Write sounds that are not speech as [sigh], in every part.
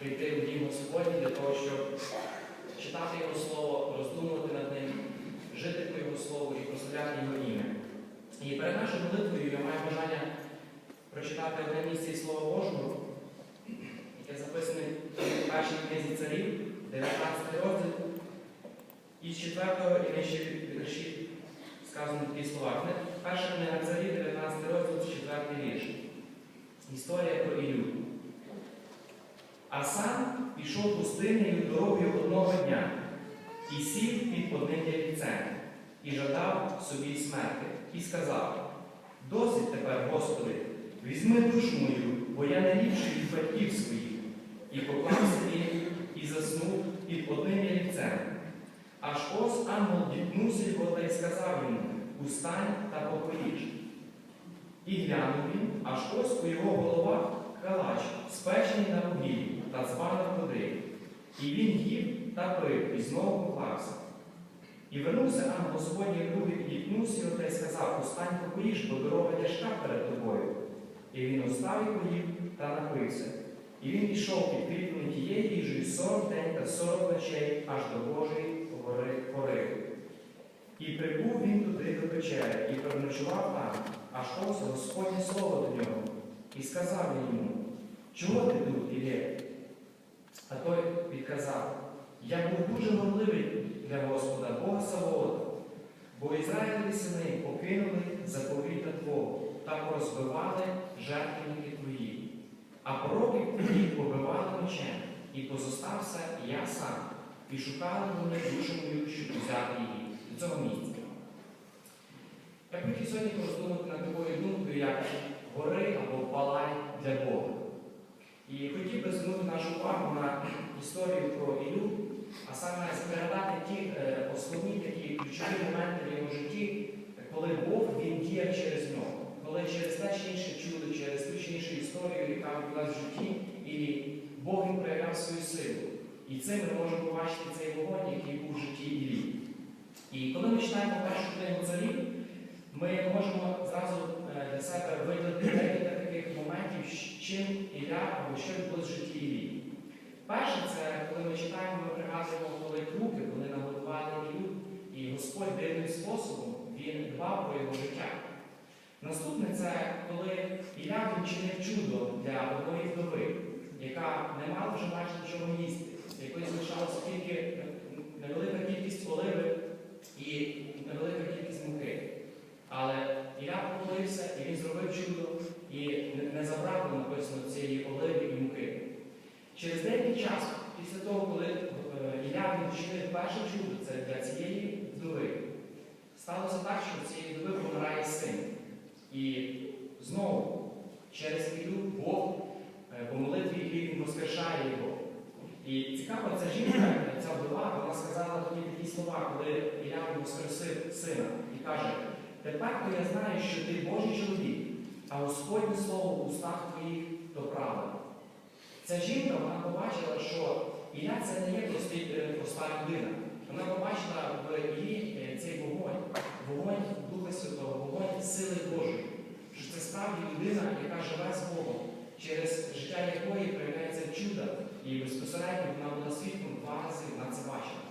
прийти в дім Господній для того, щоб читати Його Слово, роздумувати над ним, жити по Його Слову і прославляти Його ім'я. І перед нашою молитвою я маю бажання прочитати одне місце Слова Божого, яке записане в першій книзі царів, 19 розділ, і з 4 і нижче віршів сказано такі слова. Перша книга царів, 19 розділ, 4 вірш. Історія а сам пішов пустинею дорогою одного дня і сів під одним ялівцем, і жадав собі смерти, і сказав: Досить тепер, Господи, візьми душу мою, бо я не ліпший від батьків своїх, і поклав собі і заснув під одним ялівцем. Аж ось ангел діткнувся його та й сказав йому: Устань та пополіж. І глянув він, аж ось у його головах калач, спечений на вугіллі та званих води. І він їв та пив, і знову поклався. І вернувся ангел Господній другий, підіткнувся його та й сказав, устань поїж, бо дорога тяжка перед тобою. І він устав і поїв та напився. І він пішов підкріплений тією їжею сорок день та сорок ночей аж до Божої гори пори. І прибув він туди до печери, і переночував там, аж ось Господнє слово до нього. І сказав йому, чого ти тут, Ілє? А той відказав, я був дуже горливий для Господа, Бога Савоота, бо Ізраїлеві сини покинули заповіта Твого та порозбивали жертвенники твої, а пророків твоїх побивали мечем, і позостався я сам, і шукали вони душу мою, щоб взяти її до цього місця. Я хотів сьогодні роздумати над такою думкою, як гори або палай для Бога. І хотів би звернути нашу увагу на історію про Ілю, а саме згадати ті е, основні такі ключові моменти в його житті, коли Бог він діяв через нього, коли через те чи інше чудо, через ту чи іншу історію, яка відбулася в житті, і Бог він проявляв свою силу. І це ми можемо побачити цей вогонь, який був в житті Іллі. І коли ми читаємо першу книгу царів, ми можемо зразу е, для себе виділити декілька таких моментів, щ- чим Ілля або що відбулося в житті Іллі. Перше, це коли ми читаємо, ми пригадуємо, коли руки, вони нагодували Іллю, і Господь дивним способом він дбав про його життя. Наступне це коли Ілля вчинив чудо для одної вдови, яка не мала вже майже нічого їсти, якої залишалася тільки невелика кількість оливи і невелика кількість муки. Але Ілля помолився, і він зробив чудо, і не- не забрав написано цієї оливи і муки. Через деякий час, після того, коли е, Ілля він вчинив перше чудо, це для цієї вдови, сталося так, що в цієї вдови помирає син. І знову через Ілю Бог е, по молитві Іллі він воскрешає його. І цікаво, ця жінка, ця вдова, вона сказала тоді такі слова, коли він воскресив сина і каже, тепер то я знаю, що ти Божий чоловік, а Господнє слово в устах твоїх то правда. Ця жінка вона побачила, що Ілля це не є е, проста людина. Вона побачила в Іллі е, цей вогонь, вогонь Духа Святого, вогонь сили Божої. Що це справді людина, яка живе з Богом, через життя якої проявляється чудо, і безпосередньо вона була свідком два рази на це бачила.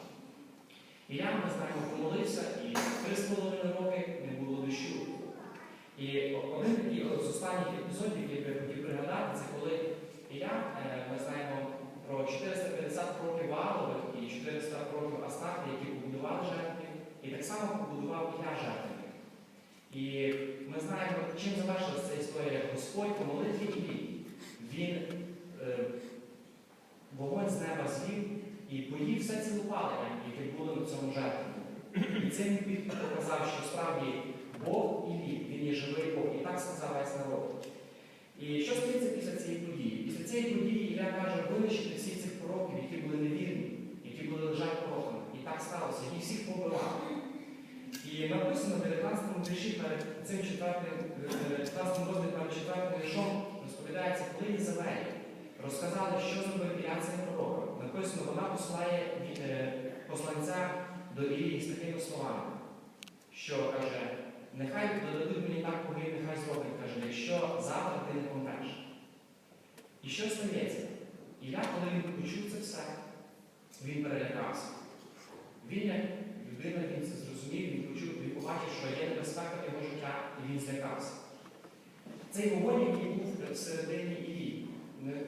Ілля, ми знаємо, помолився, і три з половиною роки не було дощу. І один такий з останніх епізодів, який я хотів пригадати, це коли Ілля, е, ми знаємо про 450 років Ваалових і 400 років Астарти, які побудували жертві, і так само побудував Ілля жертві. І ми знаємо, чим завершилася ця історія. Господь по молитві Іллі, він е, вогонь з неба звів і поїв все ці які були на цьому жертві. І цим він показав, що справді Бог Іллі, він є живий Бог. І так сказав весь народ. І що стається після цієї події? Після цієї події Ілля каже, винищити всіх цих пророків, які були невірні, які були лежать пророками. І так сталося, їх всіх побивав. І написано в 19 вірші перед цим четвертим, е, 19 розділі перед четвертим віршом розповідається, коли Єзавелі розказали, що зробив Ілля цим пророком. Написано, вона посилає е, посланця до Ілії з такими словами, що каже, нехай додадуть мені так богів, нехай зроблять, каже, якщо завтра ти не помреш. І що стається? Ілля, коли він почув це все, він перелякався. Він як людина, він це зрозумів, він почув, він побачив, що є небезпека його життя, і він злякався. Цей вогонь, який був всередині Іллі, не-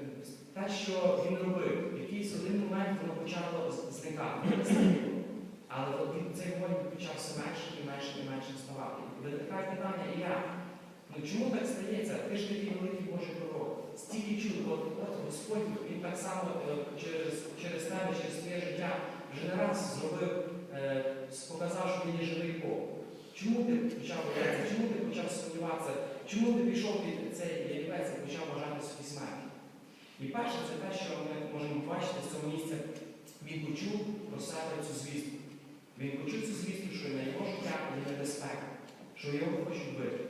те, що він робив, в якийсь один момент воно почало зникати. Але от цей вогонь почав все менше і менше і менше ставати. І виникає питання, і як? Ну чому так стається? Ти ж такий великий Божий пророк. Стільки чуд, от, от Господь, він так само е, через, через тебе, через твоє життя вже не раз зробив, е, показав, що він є живий Бог. Чому ти почав боятися? Чому ти почав сумніватися? Чому ти пішов під цей ялівець і почав вважати собі смерть? І перше, це те, що ми можемо бачити з цього місця, він почув про себе цю звістку. Він почув цю звістку, що на його життя є небезпека, що його хочуть вбити.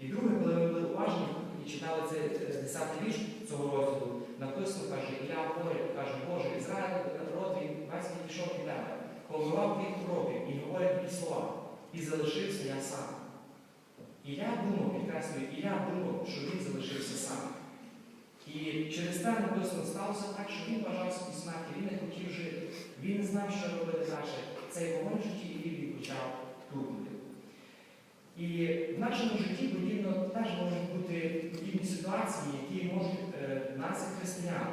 І друге, коли ми були уважні і читали цей е, 10 вірш цього розділу, написано, каже, Ілля говорить, каже, Боже, Ізраїль народ, він весь відійшов від тебе, помивав твоїх пророків і говорить такі слова, і залишився я сам. І я думав, підкреслюю, і я думав, що він залишився сам. І через те написано сталося так, що він бажав собі смерті, він не хотів жити, він не знав, що робити далі. Цей вогонь в житті і він почав тухнути. І в нашому житті подібно теж можуть бути подібні ситуації, які можуть е, нас, християн,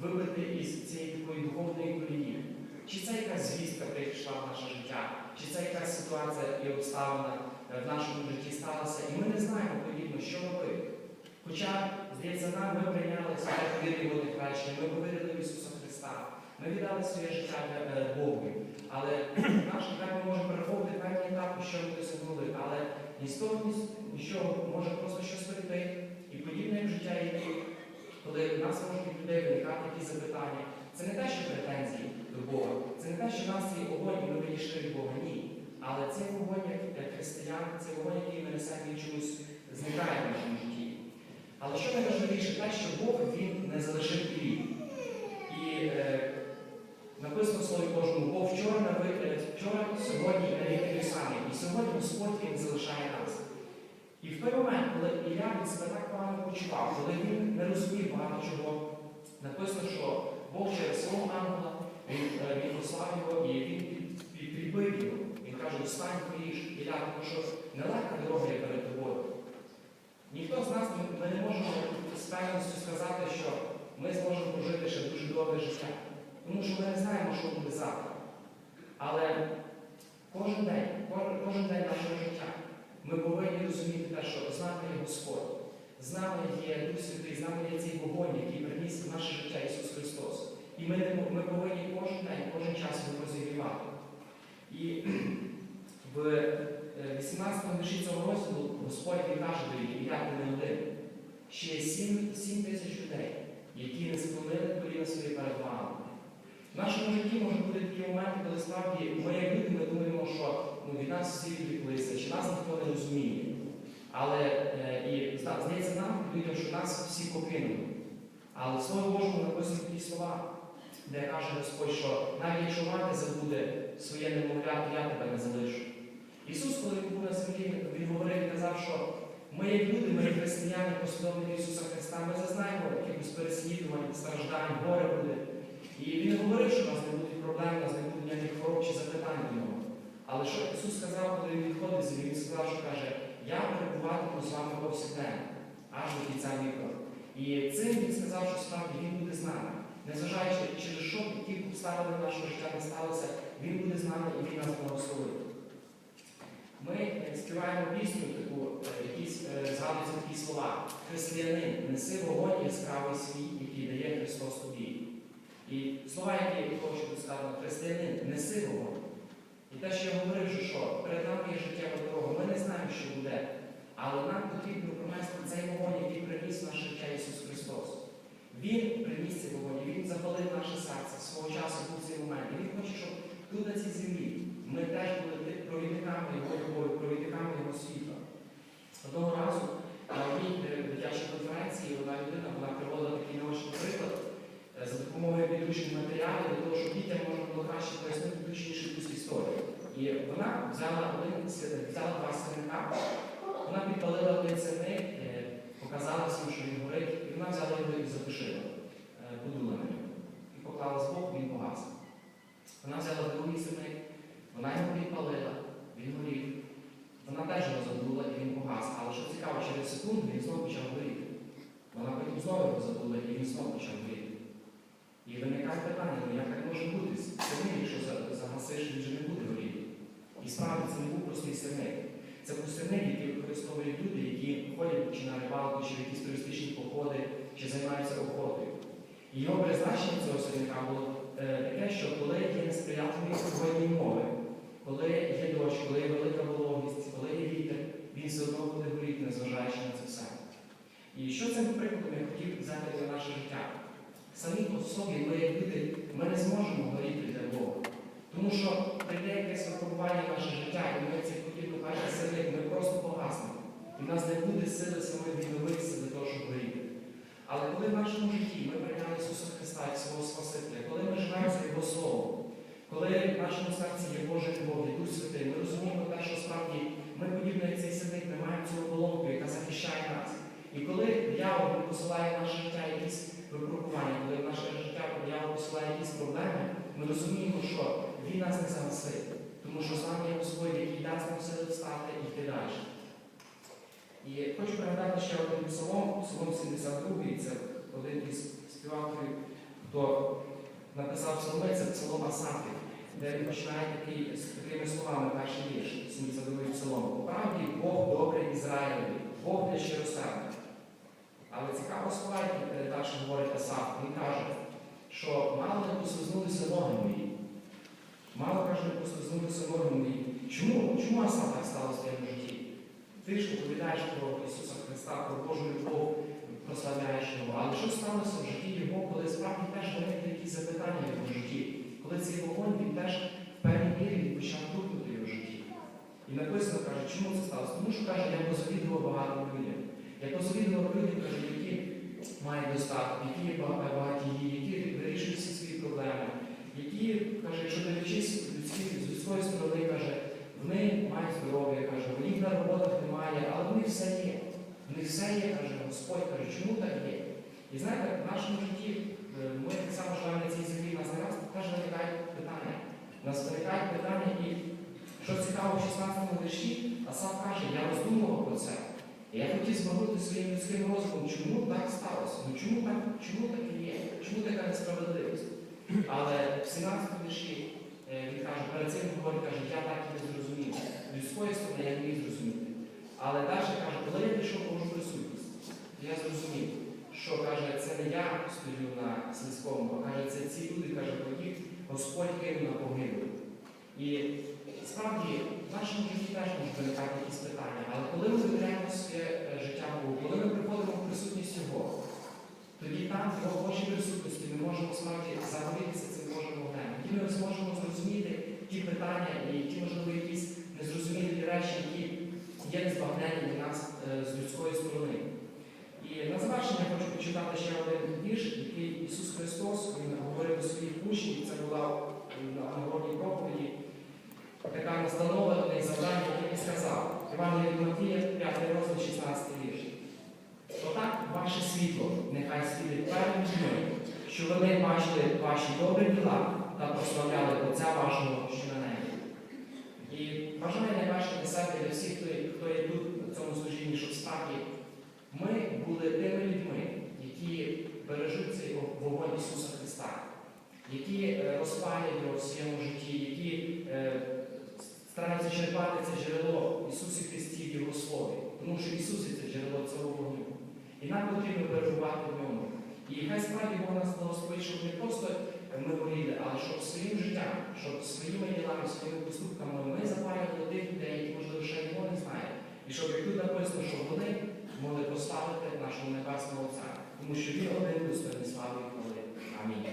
вибити із цієї такої духовної колії. Чи це якась звістка прийшла в наше життя, чи це якась ситуація і обставина е, в нашому житті сталася, і ми не знаємо подібно, що робити. Хоча, здається, нам ми прийняли повір'я водних речення, ми повірили в Ісуса Христа, ми віддали своє життя е, Богу. Але [clears throat] наш життя ми можемо перераховувати певні етапи, що ми досягнули, але того, нічого може просто щось прийти. І подібне в життя йти, коли в нас можуть від людей виникати якісь запитання. Це не те, що претензії до Бога, це не те, що в нас цей огонь, і ми відійшли від Бога. Ні. Але цей вогонь, як християн, цей вогонь, який ми несемо, він чомусь зникає в нашому. Але що найважливіше, те, що Бог він не залишив тлі. І е, написано в Слові Божому, Бог вчора, на ви- е, вчора, сьогодні навіть той самий. І сьогодні Господь він залишає нас. І в той момент, коли Ілля він себе так погано почував, коли він не розумів багато чого, написано, що Бог через свого ангела він, е, послав його і він під- під- підбив його. Він каже, встань, поїж, Ілля, тому що нелегка дорога є перед. Ніхто з нас ми, не можемо з певністю сказати, що ми зможемо прожити ще дуже довге життя. Тому що ми не знаємо, що буде завтра. Але кожен день, кожен, день нашого життя ми повинні розуміти те, що з нами є Господь, з нами є Дух Святий, з нами є цей вогонь, який приніс в наше життя Ісус Христос. І ми, ми повинні кожен день, кожен час його розігрівати. І [clears throat] в 18 вірші цього розділу Господь він каже до я не один. Ще є 7, 7 тисяч людей, які не склонили коліна свої перед вами. В нашому житті можуть бути такі моменти, коли справді ми, як люди, ми думаємо, що ну, від нас всі відвіклися, чи нас ніхто не розуміє. Але е, і здається нам, людям, що нас всі покинули. Але в Слові Божому написано такі слова, де каже Господь, що навіть якщо мати забуде своє немовля, то я тебе не залишу. Ісус, коли він був на землі, він говорив і казав, що ми, як люди, ми як християни, послідовники Ісуса Христа, ми зазнаємо якихось переслідувань, страждань, горе буде. І він говорив, що в нас не будуть проблем, у нас не буде ніяких хвороб чи запитань до нього. Але що Ісус сказав, коли він відходив з він сказав, що каже, я перебуватиму з вами повсякденно, аж до кінця віку. І цим він сказав, що справді він буде з нами. Незважаючи через що, які обставини нашого життя не сталося, він буде з нами і він нас благословить. Ми співаємо пісню таку, е, е, згадуються такі слова. Християнин, неси вогонь яскравий свій, який дає Христос тобі. І слова, які я хочу сказати, християнин, неси вогонь. І те, що я говорив, що, що перед нами є життєва дорога, ми не знаємо, що буде. Але нам потрібно пронести цей вогонь, який приніс наше життя Ісус Христос. Він приніс цей вогонь, Він запалив наше серце. Свого часу був цей момент. І Він хоче, щоб тут на цій землі ми теж були провідниками Його провідниками Його світла. Одного разу на одній е, дитячій конференції одна людина вона приводила такий наочний приклад е, за допомогою підручних матеріалів для того, щоб дітям можна було краще пояснити точніше якусь історію. І вона взяла один взяла два сирника, вона підпалила один сирник, е, показала всім, що він горить, і вона взяла його і затушила, подула на нього. І поклала збоку, він погас. Вона взяла другий сирник, вона його підпалила, він горів. Вона теж його забула, і він погас. Але що цікаво, через секунду він знову почав горіти. Вона потім знову його задула і він знову почав горіти. І виникає питання, ну як так може бути? Сирник, якщо загасиш, він вже не буде горіти. І справді це не був простий сирник. Це був сирник, який використовують люди, які ходять чи на рибалку, чи в якісь туристичні походи, чи займаються охотою. І його призначення цього сирника було е, таке, що коли є несприятливі водні мови коли є дощ, коли є велика вологість, коли є вітер, він все одно буде горіти, незважаючи на це все. І що цим прикладом я хотів взяти для наше життя? Самі по собі ми, як люди, ми не зможемо горіти для Бога. Тому що прийде якесь випробування наше життя, і ми цих хотів покажемо сили, ми просто погаснемо. І в нас не буде сили самої відновитися для того, щоб горіти. Але коли в нашому житті ми прийняли Ісуса Христа як свого Спасителя, коли ми живемо за Його Словом, коли в нашому серці є Божа любов, є Дух Святий, ми розуміємо те, що справді ми подібно як цей сидник, ми маємо цю оболонку, яка захищає нас. І коли диявол посилає наше життя якісь випробування, коли в наше життя диявол посилає якісь проблеми, ми розуміємо, що він нас не загасить, тому що з нами є Господь, який дасть нам сили встати і йти далі. І хочу передати ще один псалом, псалом 72, це один із співавторів, хто написав псалми, це псалом Асафів, де він починає такий, з такими словами перший вірш, 72 псалом. По правді Бог добрий Ізраїлеві, Бог для щиросердних. Але цікаво слова, які далі говорить Асаф, він каже, що мало не послизнулися ноги мої. Мало каже, не послизнулися ноги мої. Чому? Чому Асаф так сталося в твоєму житті? Ти ж оповідаєш про Ісуса Христа, про Божу любов, прославляєш Його. Але що сталося в житті Його, коли справді теж виникли якісь запитання в житті? Коли цей вогонь він теж в певній мірі він почав тухнути його житті. І написано, каже, чому це сталося? Тому що каже, я позавідував багато людям. Я позавідував людям, каже, які мають достаток, які є ба- багатії, які вирішують всі свої проблеми, які, каже, якщо дивлячись з людської сторони, каже, вони мають здоров'я, каже, у них на роботах немає, але в них все є. В них все є, каже, Господь каже, чому так є? І знаєте, в нашому житті е, ми так само живемо на цій землі, у нас не раз теж виникають питання. У нас питання, і що цікаво, в 16 му вірші, Асав каже, я роздумував про це. Я хотів змогти своїм людським розумом, чому так сталося? Ну чому так, чому так і є? Чому така несправедливість? Але в 17 му вірші е, він каже, перед цим говорить, каже, я так і не зрозумів. Людської сторони я не міг зрозуміти. Але далі каже, коли я пішов в Божу присутність, я зрозумів, що каже, це не я стою на слизькому, а каже, це ці люди, каже, яких Господь кинув на погибель. І справді в нашому житті теж можуть виникати якісь питання, але коли ми довіряємо своє е, життя Богу, коли ми приходимо в присутність Його, тоді там в Божій присутності ми можемо справді загорітися цим Божим вогнем. Тоді ми зможемо зрозуміти ті питання і ті, можливо, якісь незрозумілі речі, які є незбагнені для нас е, з людської сторони. І на завершення хочу почитати ще один вірш, який Ісус Христос він говорив до своїх учнів, це була е, на нагородній проповіді, така настанова і завдання, яке він сказав. Івангелія від Матвія, 5 розділ, 16 вірш. Отак ваше світло нехай світить перед людьми, що вони бачили ваші добрі діла та прославляли Отця вашого, що на небі. І найперше для себе, для всіх, хто, є тут на цьому служінні, щоб справді ми були тими людьми, які бережуть цей вогонь Ісуса Христа, які е, розпалюють його в своєму житті, які е, стараються черпати це джерело Ісусі Христі в Його Слові. Тому що Ісус це джерело цього вогню. І нам потрібно перебувати в ньому. І хай справді Бог нас благословить, щоб не просто ми горіли, але щоб своїм життям, щоб своїми ділами, своїми поступками ми запалювали тих людей, які, можливо, ще його не знають. І щоб як тут написано, щоб вони могли поставити нашого небесного Отця. المشرفين اوريدي الاستاذ اسماعيل عميد